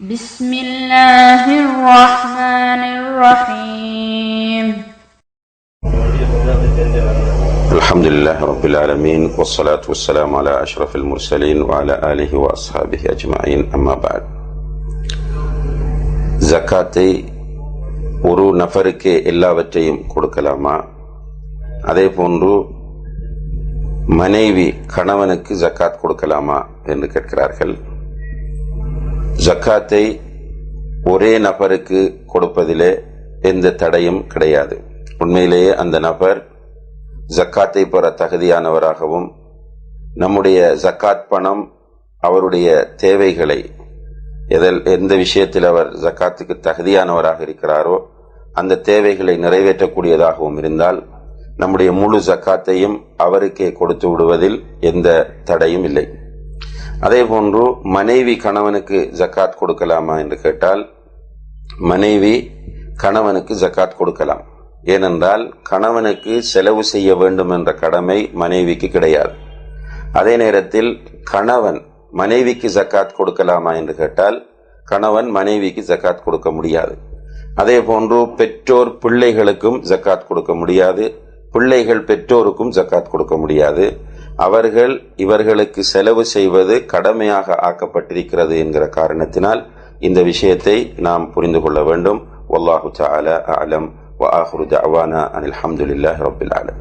بسم الله الرحمن الرحيم الحمد لله رب العالمين والصلاة والسلام على أشرف المرسلين وعلى آله وأصحابه أجمعين أما بعد ஜக்காத்தை ஒரு நபருக்கே எல்லாவற்றையும் கொடுக்கலாமா அதே போன்று மனைவி கணவனுக்கு ஜக்காத் கொடுக்கலாமா என்று கேட்கிறார்கள் ஜக்காத்தை ஒரே நபருக்கு கொடுப்பதிலே எந்த தடையும் கிடையாது. உண்மையிலேயே அந்த நபர் ஜக்காத்தை பெற தகுதியானவராகவும் நம்முடைய ஜக்காத் பணம் அவருடைய தேவைகளை எதில் எந்த விஷயத்தில் அவர் ஜக்காத்துக்கு தகுதியானவராக இருக்கிறாரோ அந்த தேவைகளை நிறைவேற்றக்கூடியதாகவும் இருந்தால் நம்முடைய முழு ஜக்காத்தையும் அவருக்கே கொடுத்து விடுவதில் எந்த தடையும் இல்லை. அதே போன்று மனைவி கணவனுக்கு ஜக்காத் கொடுக்கலாமா என்று கேட்டால் மனைவி கணவனுக்கு ஜக்காத் கொடுக்கலாம். ஏனென்றால் கணவனுக்கு செலவு செய்ய வேண்டும் என்ற கடமை மனைவிக்கு கிடையாது. அதே நேரத்தில் கணவன் மனைவிக்கு ஜக்காத் கொடுக்கலாமா என்று கேட்டால் கணவன் மனைவிக்கு ஜக்காத் கொடுக்க முடியாது. அதே போன்று பெற்றோர் பிள்ளைகளுக்கும் ஜக்காத் கொடுக்க முடியாது. பிள்ளைகள் பெற்றோருக்கும் ஜக்காத் கொடுக்க முடியாது. அவர்கள் இவர்களுக்கு செலவு செய்வது கடமையாக ஆக்கப்பட்டிருக்கிறது என்கிற காரணத்தினால் இந்த விஷயத்தை நாம் புரிந்து கொள்ள வேண்டும். வல்லாஹு தால அலம் வ ஆஹ்ரு அவானா அனில் அஹமதுல்லாஹ் ரபுல் ஆலம்